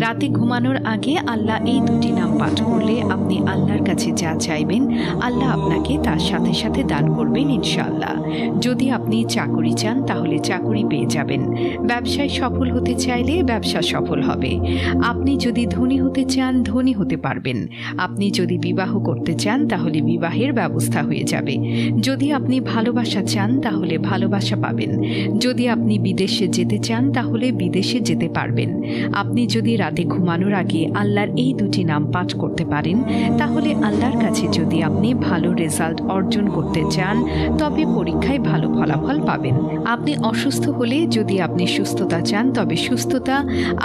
রাতে ঘুমানোর আগে আল্লাহ এই দুটি নাম পাঠ করলে আপনি আল্লাহর কাছে যা চাইবেন, আল্লাহ আপনাকে তার সাথে সাথে দান করবেন ইনশাআল্লাহ। যদি আপনি চাকরি চান, তাহলে চাকরি পেয়ে যাবেন। ব্যবসায় সফল হতে চাইলে ব্যবসা সফল হবে। আপনি যদি ধনী হতে চান, ধনী হতে পারবেন। আপনি যদি বিবাহ করতে চান, তাহলে বিবাহের ব্যবস্থা হয়ে যাবে। যদি আপনি ভালোবাসা চান, তাহলে ভালোবাসা পাবেন। যদি আপনি বিদেশে যেতে চান, তাহলে বিদেশে যেতে পারবেন। আপনি যদি রাতে ঘুমানোর আগে আল্লাহর এই দুটি নাম পাঠ করতে পারেন, তাহলে আল্লাহর কাছে যদি আপনি ভালো রেজাল্ট অর্জন করতে চান, তবে পরীক্ষায় ভালো ফলাফল পাবেন। আপনি অসুস্থ হলে যদি আপনি সুস্থতা চান, তবে সুস্থতা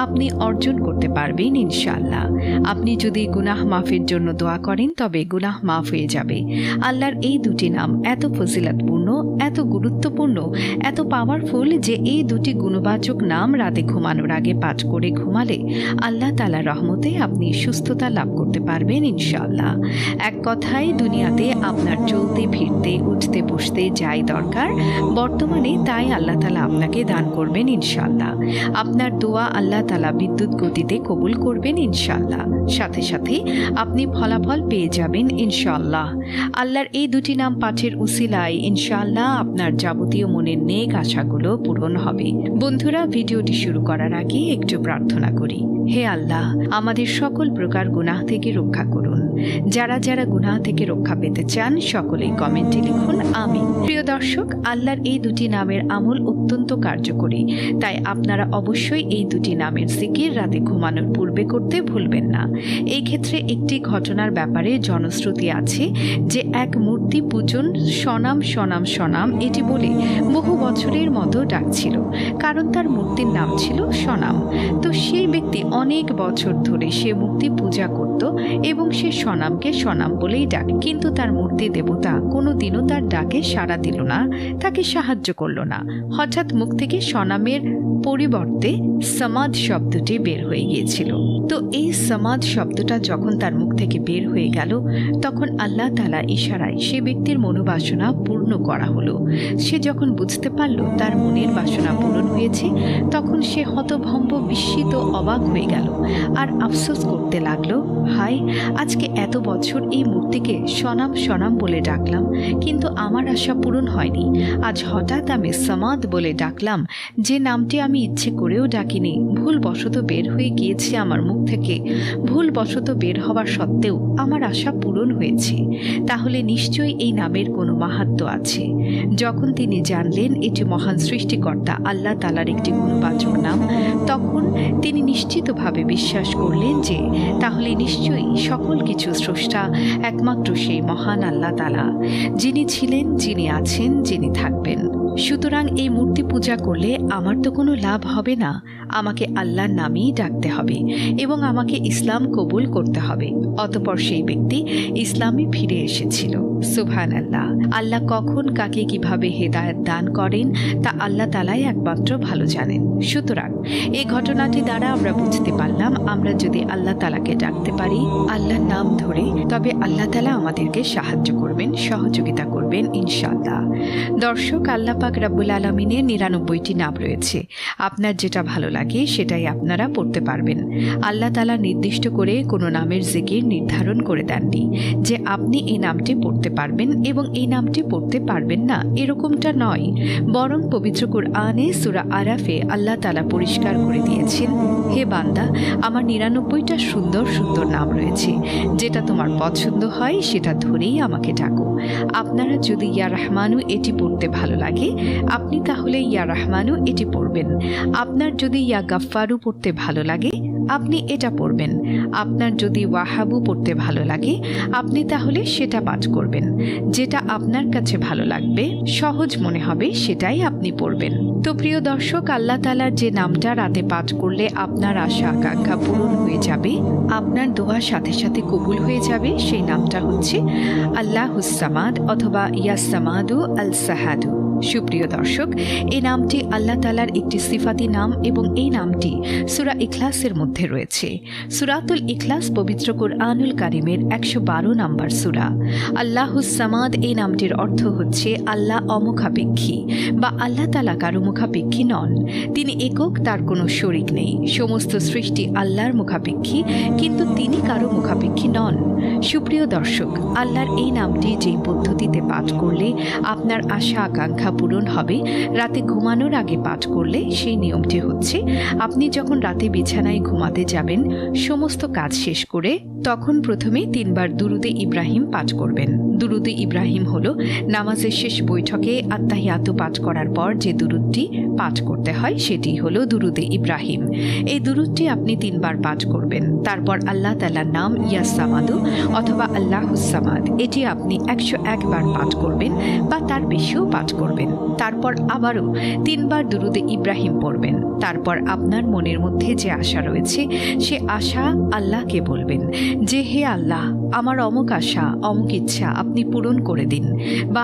আপনি অর্জন করতে পারবেন ইনশাআল্লাহ। আপনি যদি গুনাহ মাফের জন্য দোয়া করেন, তবে গুনাহ মাফ হয়ে যাবে। আল্লাহর এই দুটি নাম এত ফজিলাতপূর্ণ, এত গুরুত্বপূর্ণ, এত পাওয়ারফুল যে এই দুটি গুণবাচক নাম রাতে ঘুমানোর আগে পাঠ করে ঘুমালে আল্লাহ তালা রহমতে আপনি সুস্থতা লাভ করতে পারবেন ইনশাল্লাহ এক কথায়, দুনিয়াতে আপনার চলতে, ফিরতে, উঠতে, বসতে যাই দরকার, বর্তমানে তাই আল্লাহ তালা আপনাকে দান করবেন ইনশাল্লাহ আপনার দোয়া আল্লাহ তালা বিদ্যুৎ গতিতে কবুল করবেন ইনশাল্লাহ সাথে সাথে আপনি ফলাফল পেয়ে যাবেন ইনশাল্লাহ আল্লাহর এই দুটি নাম পাঠের উসিলায় ইনশাল্লাহ আপনার যাবতীয় মনের নেক আশাগুলো পূরণ হবে। বন্ধুরা, ভিডিওটি শুরু করার আগে একটু প্রার্থনা করি। হে আল্লাহ, আমাদের সকল প্রকার গুনাহ থেকে রক্ষা করুন। যারা যারা গুনাহ থেকে রক্ষা পেতে চান, সকলেই কমেন্টে লিখুন আমি প্রিয় দর্শক, আল্লাহর এই দুটি নামের আমল অত্যন্ত কার্যকরী। তাই আপনারা অবশ্যই এই দুটি নামের জিকির রাতে ঘুমানোর পূর্বে করতে ভুলবেন না। এই ক্ষেত্রে একটি ঘটনার ব্যাপারে জনশ্রুতি আছে যে এক মূর্তি পূজন সনাম সনাম সনাম এটি বলে বহু বছরের মতো ডাকছিল। কারণ তার মূর্তির নাম ছিল সনাম। তো সেই ব্যক্তি অনেক বছর ধরে সে মূর্তি পূজা করত এবং সে সনামকে সনাম বলেই ডাকে। কিন্তু তার মূর্তি দেবতা কোনোদিনও তার ডাকে সাড়া দিল না, তাকে সাহায্য করল না। হঠাৎ মুখ থেকে সনামের পরিবর্তে সমাদ শব্দটি বের হয়ে গিয়েছিল। তো এই সমাদ শব্দটা যখন তার মুখ থেকে বের হয়ে গেল, তখন আল্লাহ তালা ইশারায় সে ব্যক্তির মনোবাসনা পূর্ণ করা হলো। সে যখন বুঝতে পারল তার মনের বাসনা পূরণ হয়েছে, তখন সে হতভম্ব, বিস্মিত, অবাক হয়ে গেল আর আফসোস করতে লাগল, হায়, আজকে এত বছর এই মূর্তিকে সনাম সনাম বলে ডাকলাম, কিন্তু আমার আশা পূরণ হয়নি। আজ হঠাৎ আমি সমাদ বলে ডাকলাম, যে নামটি আমি ইচ্ছে করেও ডাকিনি। ভুল বশত বের হয়ে গিয়েছে আমার মুখ থেকে। ভুল বশত বের হওয়ার সত্ত্বেও আমার আশা পূরণ হয়েছে। তাহলে নিশ্চয়ই এই নামের কোনো মাহাত্ম আছে। যখন তিনি জানলেন এটি মহান সৃষ্টিকর্তা আল্লাহ তালার একটি গুণবাচক নাম, তখন তিনি নিশ্চিতভাবে বিশ্বাস করলেন যে তাহলে নিশ্চয়ই সকল কিছু স্রষ্টা একমাত্র সেই মহান আল্লাহ তালা যিনি ছিলেন, যিনি আছেন, যিনি থাকবেন। সুতরাং এই মূর্তি পূজা করলে আমার তো কোনো লাভ হবে না। আমাকে আল্লাহর নামেই ডাকতে হবে এবং আমাকে ইসলাম কবুল করতে হবে। অতপর সেই ব্যক্তি ইসলামে ফিরে এসেছিল। সুভান আল্লাহ আল্লাহ কখন কাকে কীভাবে হেদায়ত দান করেন, তা আল্লাহ তালাই একমাত্র ভালো জানেন। সুতরাং এই ঘটনাটি দ্বারা আমরা বুঝতে পারলাম, আমরা যদি আল্লাহ তালাকে ডাকতে পারি, আল্লাহর নাম ধরে, তবে আল্লাহ তালা আমাদেরকে সাহায্য করবেন, সহযোগিতা করবেন, ইনশাআল্লাহ। দর্শক, আল্লাহ পাক রাব্বুল আলমিনের নিরানব্বইটি নাম রয়েছে। আপনার যেটা ভালো লাগে সেটাই আপনারা পড়তে পারবেন। আল্লাহ তালা নির্দিষ্ট করে কোনো নামের জিকির নির্ধারণ করে দেননি যে আপনি এই নামটি পড়তে পারবেন এবং এই নামটি পড়তে পারবেন না। এরকমটা নয়। বরং পবিত্র কুরআনে সুরা আরাফে আল্লাহ তালা পরিষ্কার করে দিয়েছেন, হে বান্দা, আমার নিরানব্বইটা সুন্দর সুন্দর নাম রয়েছে। যেটা তোমার পছন্দ হয় সেটা ধরেই আমাকে ডাকো। আপনারা যদি ইয়া রহমানু এটি পড়তে ভালো লাগে, আপনি তাহলে ইয়া রহমানু এটি পড়বেন। আপনার যদি ইয়া গাফফারু পড়তে ভালো লাগে, আপনি এটা পড়বেন। আপনার যদি ওয়াহাবু পড়তে ভালো লাগে, আপনি তাহলে সেটা পাঠ করবেন। যেটা আপনার কাছে ভালো লাগবে, সহজ মনে হবে, সেটাই আপনি পড়বেন। তো প্রিয় দর্শক, আল্লাহ তালার যে নামটা রাতে পাঠ করলে আপনার আশা, আকাঙ্ক্ষা পূরণ হয়ে যাবে, আপনার দোয়া সাথে সাথে কবুল হয়ে যাবে, সেই নামটা হচ্ছে আল্লাহ হুসামাদ অথবা ইয়াসামাদু আল সাহাদু। সুপ্রিয় দর্শক, এই নামটি আল্লাহ তালার একটি সিফাতি নাম এবং এই নামটি সুরা ইখলাসের মধ্যে রয়েছে। সুরাতুল ইখলাস পবিত্র কোরআনুল কারিমের একশো বারো নম্বর সুরা। আল্লাহুসামাদ এই নামটির অর্থ হচ্ছে আল্লাহ অমুখাপেক্ষী বা আল্লাহ তালা কারও মুখাপেক্ষী নন। তিনি একক, তার কোনো শরিক নেই। সমস্ত সৃষ্টি আল্লাহর মুখাপেক্ষী, কিন্তু তিনি কারও মুখাপেক্ষী নন। সুপ্রিয় দর্শক, আল্লাহর এই নামটি যেই পদ্ধতিতে পাঠ করলে আপনার আশা আকাঙ্ক্ষা পূরণ হবে রাতে ঘুমানোর আগে পাঠ করলে সেই নিয়মটি হচ্ছে, আপনি যখন রাতে বিছানায় ঘুমাতে যাবেন, সমস্ত কাজ শেষ করে তখন প্রথমে তিনবার দুরুদে ইব্রাহিম পাঠ করবেন। দুরুদে ইব্রাহিম হল নামাজের শেষ বৈঠকে আত্মাহিয়াত পাঠ করার পর যে দুরুদটি পাঠ করতে হয়, সেটি হল দুরুদে ইব্রাহিম। এই দুরুদটি আপনি তিনবার পাঠ করবেন। তারপর আল্লাহ তালার নাম ইয়াসামাদু অথবা আল্লাহ আল্লাহুসামাদ এটি আপনি একশো একবার পাঠ করবেন বা তার বেশিও পাঠ করবেন। তারপর আবারও তিনবার দুরুদে ইব্রাহিম পড়বেন। তারপর আপনার মনের মধ্যে যে আশা রয়েছে, সে আশা আল্লাহকে বলবেন যে, হে আল্লাহ, আমার অমুক আশা, অমুক ইচ্ছা আপনি পূরণ করে দিন। বা